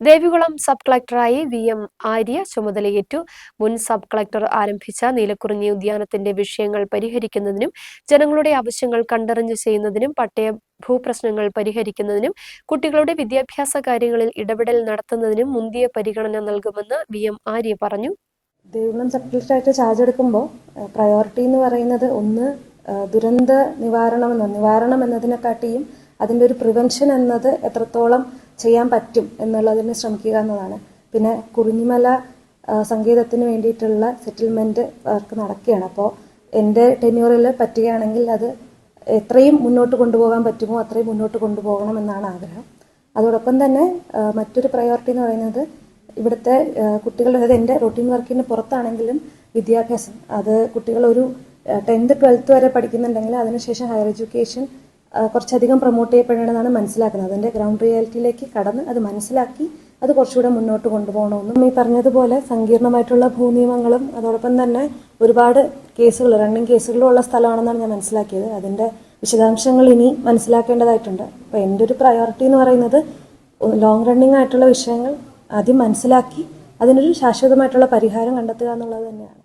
Devikulam sub കളക്ടറായി V M Arya ചുമതലയേറ്റു. മുൻ സബ് കളക്ടർ ആരംഭിച്ച നീലക്കുറിഞ്ഞി ഉദ്യാനത്തിന്റെ വിഷയങ്ങൾ പരിഹരിക്കുന്നതിനും ജനങ്ങളുടെ ആവശ്യങ്ങൾ കണ്ടറിഞ്ഞു ചെയ്യുന്നതിനും പട്ടയ ഭൂപ്രശ്നങ്ങൾ പരിഹരിക്കുന്നതിനും കുട്ടികളുടെ വിദ്യാഭ്യാസ കാര്യങ്ങളിൽ ഇടപെടൽ നടത്തുന്നതിനും മുന്തിയ പരിഗണന നൽകുമെന്ന് വി എം ആര്യ പറഞ്ഞു. ദേവികുളം സബ് കളക്ടറായിട്ട് ചാർജ് എടുക്കുമ്പോൾ പ്രയോറിറ്റി എന്ന് പറയുന്നത് ഒന്ന് ദുരന്ത നിവാരണം എന്ന നിവാരണം എന്നതിനെക്കാട്ടിയും അതിന്റെ ഒരു പ്രിവെൻഷൻ എന്നത് എത്രത്തോളം ചെയ്യാൻ പറ്റും എന്നുള്ളതിന് ശ്രമിക്കുക എന്നതാണ്. പിന്നെ കുറിഞ്ഞിമല സംഗീതത്തിന് വേണ്ടിയിട്ടുള്ള സെറ്റിൽമെന്റ് വർക്ക് നടക്കുകയാണ്. അപ്പോൾ എന്റെ ടെന്യൂറിൽ പറ്റുകയാണെങ്കിൽ അത് എത്രയും മുന്നോട്ട് കൊണ്ടുപോകാൻ പറ്റുമോ അത്രയും മുന്നോട്ട് കൊണ്ടുപോകണം എന്നാണ് ആഗ്രഹം. അതോടൊപ്പം തന്നെ മറ്റൊരു പ്രയോറിറ്റി എന്ന് പറയുന്നത് ഇവിടുത്തെ കുട്ടികളുടെ അതായത് എന്റെ റൊട്ടീൻ വർക്കിന് പുറത്താണെങ്കിലും വിദ്യാഭ്യാസം. അത് കുട്ടികൾ ഒരു ടെൻത്ത് ട്വൽത്ത് വരെ പഠിക്കുന്നുണ്ടെങ്കിൽ അതിനുശേഷം ഹയർ എഡ്യൂക്കേഷൻ കുറച്ചധികം പ്രൊമോട്ട് ചെയ്യപ്പെടണമെന്നാണ് മനസ്സിലാക്കുന്നത്. അതിന്റെ ഗ്രൗണ്ട് റിയാലിറ്റിയിലേക്ക് കടന്ന് അത് മനസ്സിലാക്കി അത് കുറച്ചുകൂടെ മുന്നോട്ട് കൊണ്ടുപോകണമെന്നും ഈ പറഞ്ഞതുപോലെ സങ്കീർണമായിട്ടുള്ള ഭൂനിയമങ്ങളും അതോടൊപ്പം തന്നെ ഒരുപാട് കേസുകൾ റണ്ണിങ് കേസുകളുള്ള സ്ഥലമാണെന്നാണ് ഞാൻ മനസ്സിലാക്കിയത്. അതിന്റെ വിശദാംശങ്ങൾ ഇനി മനസ്സിലാക്കേണ്ടതായിട്ടുണ്ട്. അപ്പോൾ എന്റെ ഒരു പ്രയോറിറ്റി എന്ന് പറയുന്നത് ലോങ് റണ്ണിംഗ് ആയിട്ടുള്ള വിഷയങ്ങൾ ആദ്യം മനസ്സിലാക്കി അതിനൊരു ശാശ്വതമായിട്ടുള്ള പരിഹാരം കണ്ടെത്തുക എന്നുള്ളത് തന്നെയാണ്.